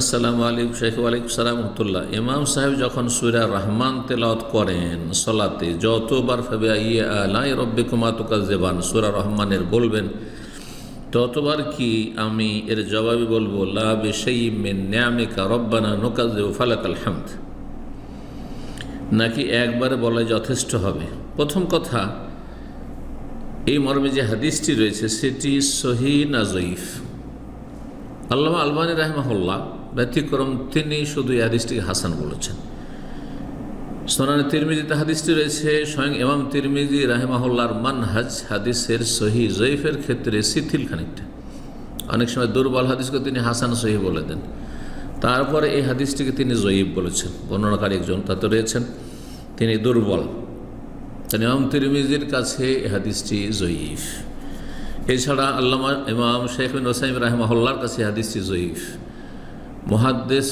আসসালামু আলাইকুম শেখ ওয়ালাইকুম সালাম রহমতুল্লাহ। ইমাম সাহেব যখন সুরা রহমান তেলাওয়াত করেন, সলাতে, যতবার ফেবে ইয়ে আলাই রব্বে কুমাতুকা জেবান সুরা রহমানের বলবেন, ততবার কি আমি এর জবাবে বলব, লা বেশাই মেন ন্যামিকা রব্বানা ফালাকাল হামদ। নাকি একবারে বলা যথেষ্ট হবে? প্রথম কথা, এই মর্মে যে হাদিসটি রয়েছে, সেটি সহি না আল্লাহ আলবানী রাহমাহুল্লাহ ব্যতিক্রম তিনি শুধু এই হাদিসটিকে হাসান বলেছেন। সোনানি তিরমিজিতে হাদিসটি রয়েছে, স্বয়ং এমাম তিরমিজি রাহেমাহুল্লার মানহাজ হাদিসের সহি জয়ীফের ক্ষেত্রে শিথিল খানিকটা। অনেক সময় দুর্বল হাদিসকে তিনি হাসান সহি বলে দেন। তারপরে এই হাদিসটিকে তিনি জয়ীফ বলেছেন। বর্ণনাকারী একজন তাতে রয়েছেন, তিনি দুর্বল। তাই ইমাম তিরমিজির কাছে এই হাদিসটি জয়ীফ। এছাড়া আল্লামা ইমাম শেখ বিন ওসাইম রাহমাহুল্লার কাছে হাদিসটি জয়ীফ। মহাদ্দেশ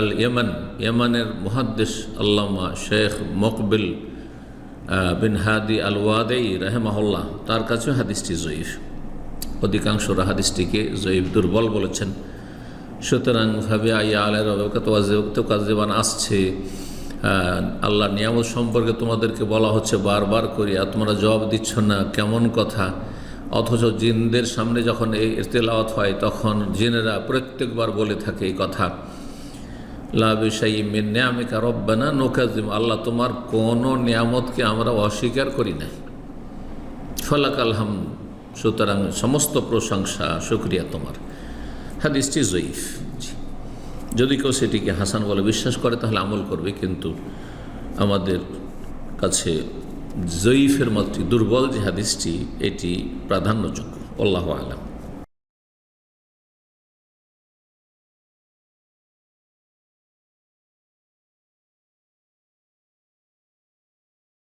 আল ইয়েমান, ইয়েমানের মহাদ্দেশ আল্লামা শেখ মকবিল বিন হাদি আল ওয়াদেই রাহেমাহুল্লাহ, তার কাছেও হাদিসটি জয়ীফ। অধিকাংশরা হাদিসটিকে জয়ীফ দুর্বল বলেছেন। সুতরাং ভাবে আইয়া আলের কাজেবান আসছে আল্লাহ নিয়ামত সম্পর্কে তোমাদেরকে বলা হচ্ছে বারবার করি আর তোমরা জবাব দিচ্ছ না, কেমন কথা? অথচ জিনদের সামনে যখন এই ইরতেলাওয়াত হয়, তখন জিনেরা প্রত্যেকবার বলে থাকে এই কথা। লাবিসাই নিয়ামিকা রব্বানা নোকাজিম আল্লাহ তোমার কোনো নিয়ামতকে আমরা অস্বীকার করি না ফলাক আলহাম সুতরাং সমস্ত প্রশংসা, শুক্রিয়া তোমার। হাদিসটি জয়ীফ। যদি কেউ সেটিকে হাসান বলে বিশ্বাস করে, তাহলে আমল করবে, কিন্তু আমাদের কাছে জয়ীফের মতটি দুর্বল যে হাদিসটি এটি প্রাধান্যযোগ্য। আল্লাহ আলম।